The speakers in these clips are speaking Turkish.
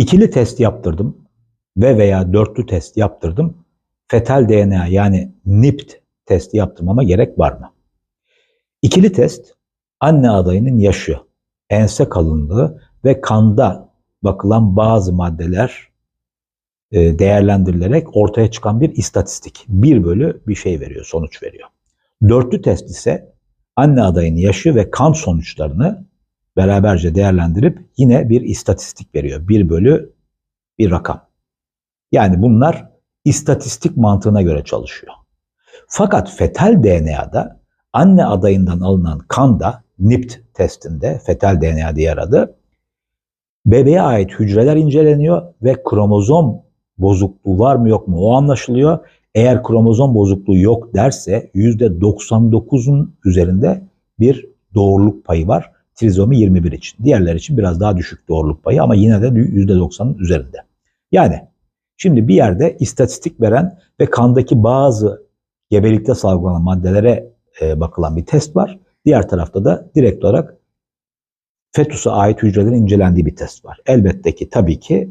İkili test yaptırdım ve veya dörtlü test yaptırdım. Fetal DNA yani NIPT testi yaptırmama gerek var mı? İkili test anne adayının yaşı, ense kalınlığı ve kanda bakılan bazı maddeler e, değerlendirilerek ortaya çıkan bir istatistik. Bir bölü bir şey veriyor, sonuç veriyor. Dörtlü test ise anne adayının yaşı ve kan sonuçlarını beraberce değerlendirip yine bir istatistik veriyor. Bir bölü bir rakam. Yani bunlar istatistik mantığına göre çalışıyor. Fakat fetal DNA'da anne adayından alınan kanda NIPT testinde fetal DNA diğer adı bebeğe ait hücreler inceleniyor ve kromozom bozukluğu var mı yok mu o anlaşılıyor. Eğer kromozom bozukluğu yok derse %99'un üzerinde bir doğruluk payı var. Trizomi 21 için. Diğerler için biraz daha düşük doğruluk payı ama yine de %90'ın üzerinde. Yani şimdi bir yerde istatistik veren ve kandaki bazı gebelikte salgılanan maddelere e, bakılan bir test var. Diğer tarafta da direkt olarak fetüse ait hücrelerin incelendiği bir test var. Elbette ki tabii ki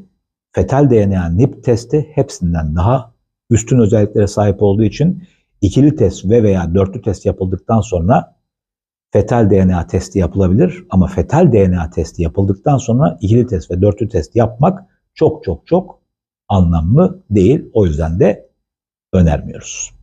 fetal DNA NIP testi hepsinden daha üstün özelliklere sahip olduğu için ikili test ve veya dörtlü test yapıldıktan sonra fetal DNA testi yapılabilir ama fetal DNA testi yapıldıktan sonra ikili test ve dörtlü test yapmak çok çok çok anlamlı değil. O yüzden de önermiyoruz.